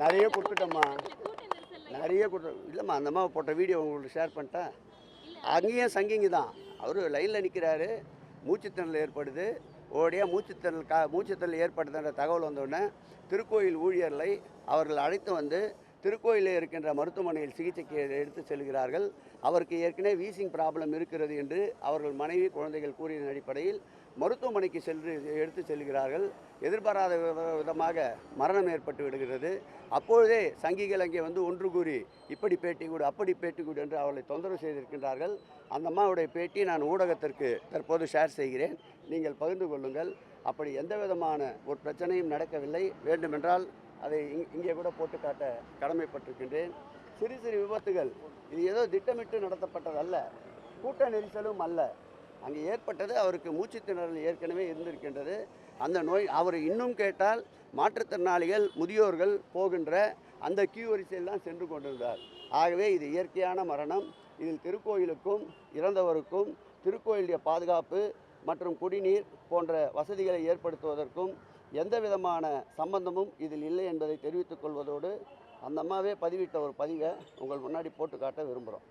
நிறைய கொடுத்துட்டோம்மா. நிறைய கொடுத்து இல்லைம்மா அந்த அம்மா போட்ட வீடியோ உங்களுக்கு ஷேர் பண்ணிட்டேன். அங்கேயும் சங்கிங்க தான். அவர் லைனில் நிற்கிறாரு மூச்சுத்திணறல் ஏற்படுது. ஓடியா மூச்சுத்திணறல் கா மூச்சுத்திணறல் ஏற்படுதுன்ற தகவல் வந்தோடனே திருக்கோயில் ஊழியர்களை அவர்கள் அழைத்து வந்து திருக்கோயிலில் இருக்கின்ற மருத்துவமனையில் சிகிச்சைக்கு எடுத்து செல்கிறார்கள். அவருக்கு ஏற்கனவே வீசிங் ப்ராப்ளம் இருக்கிறது என்று அவர்கள் மனைவி குழந்தைகள் கூறியதன் அடிப்படையில் மருத்துவமனைக்கு சென்று எடுத்து செல்கிறார்கள். எதிர்பாராத வித- விதமாக மரணம் ஏற்பட்டு விடுகிறது. அப்பொழுதே சங்கிகள் அங்கே வந்து ஒன்று கூறி இப்படி பேட்டி கொடு அப்படி பேட்டி கொடு என்று அவர்களை தொந்தரவு செய்திருக்கின்றார்கள். அந்த அம்மாவுடைய பேட்டி நான் ஊடகத்திற்கு தற்போது ஷேர் செய்கிறேன். நீங்கள் பகிர்ந்து கொள்ளுங்கள். அப்படி எந்த விதமான ஒரு பிரச்சனையும் நடக்கவில்லை. வேண்டுமென்றால் அதை இங்- இங்கே கூட போட்டு காட்ட கடமைப்பட்டிருக்கின்றேன். சிறு சிறு விபத்துகள் இது ஏதோ திட்டமிட்டு நடத்தப்பட்டதல்ல கூட்ட நெரிசலும் அல்ல. அங்கே ஏற்பட்டது அவருக்கு மூச்சுத்திணறல் ஏற்கனவே இருந்திருக்கின்றது. அந்த நோய் அவர் இன்னும் கேட்டால் மாற்றுத்திறனாளிகள் முதியோர்கள் போகின்ற அந்த கியூ வரிசையில் தான் சென்று கொண்டிருந்தார். ஆகவே இது இயற்கையான மரணம். இதில் திருக்கோயிலுக்கும் இறந்தவருக்கும் திருக்கோயிலுடைய பாதுகாப்பு மற்றும் குடிநீர் போன்ற வசதிகளை ஏற்படுத்துவதற்கும் எந்த விதமான சம்பந்தமும் இதில் இல்லை என்பதை தெரிவித்துக் கொள்வதோடு அந்த அம்மாவே பதிவிட்ட ஒரு பதிவை உங்கள் முன்னாடி போட்டு காட்ட விரும்புகிறோம்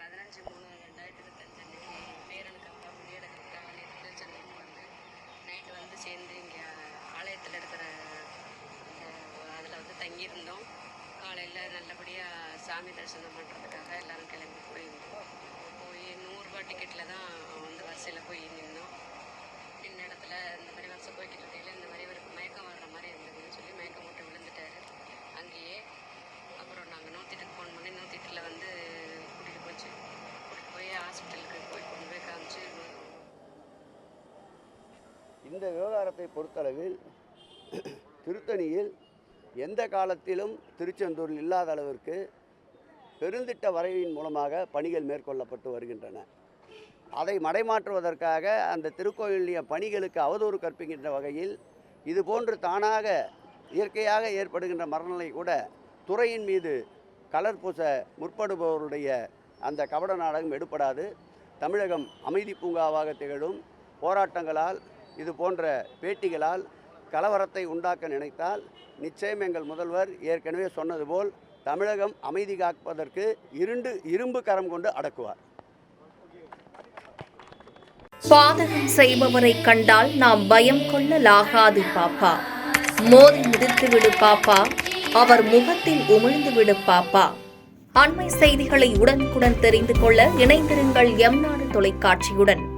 பதினஞ்சு மூணு வந்து நைட்டு வந்து சேர்ந்து இங்கே ஆலயத்தில் இருக்கிற அதில் வந்து தங்கியிருந்தோம் காலையில் நல்லபடியாக சாமி தரிசனம் பண்ணுறதுக்காக எல்லாரும் கிளம்பி போயிருந்தோம் ரூபா டிக்கெட்டில் தான் வந்து வரிசையில் போய் நின்னோம். நின்ன இடத்துல இந்த மாதிரி வரிசை போய்கிட்டு இருக்கையில் இந்த மாதிரி இவருக்கு மயக்கம் வர்ற மாதிரி இருந்ததுன்னு சொல்லி மயக்கம் போட்டு விழுந்துட்டாரு. அங்கேயே அப்புறம் நாங்கள் நூற்றிட்டுக்கு ஃபோன் பண்ணி நூற்றிட்டில் வந்து கூட்டிகிட்டு போச்சு. கூட்டிகிட்டு போய் ஹாஸ்பிட்டலுக்கு போய் கொண்டு போய் காமிச்சு. இந்த விவகாரத்தை பொறுத்தளவில் திருத்தணியில் எந்த காலத்திலும் திருச்செந்தூரில் இல்லாத அளவிற்கு பெருந்திட்ட வரைவின் மூலமாக பணிகள் மேற்கொள்ளப்பட்டு வருகின்றன. அதை மடைமாற்றுவதற்காக அந்த திருக்கோயிலுடைய பணிகளுக்கு அவதூறு கற்பிக்கின்ற வகையில் இது போன்று தானாக இயற்கையாக ஏற்படுகின்ற மரணங்களை கூட துறையின் மீது கலர் பூச முற்படுபவருடைய அந்த கபட நாடகம் எடுப்படாது தமிழகம் அமைதி பூங்காவாக திகழும். போராட்டங்களால் இது போன்ற பேட்டிகளால் கலவரத்தை உண்டாக்க நினைத்தால் நிச்சயம் எங்கள் முதல்வர் ஏற்கனவே சொன்னது போல் தமிழகம் அமைதி காப்பதற்கு இருண்டு இரும்பு கரம் கொண்டு அடக்குவார். பாதகம் செய்பவரை கண்டால் நாம் பயம் கொள்ளலாகாது பாப்பா. மோதி மிதித்து விடு பாப்பா. அவர் முகத்தில் உமிழ்ந்து விடு பாப்பா. அண்மை செய்திகளை உடனுக்குடன் தெரிந்து கொள்ள இணைந்திருங்கள் எம் நாடு தொலைக்காட்சியுடன்.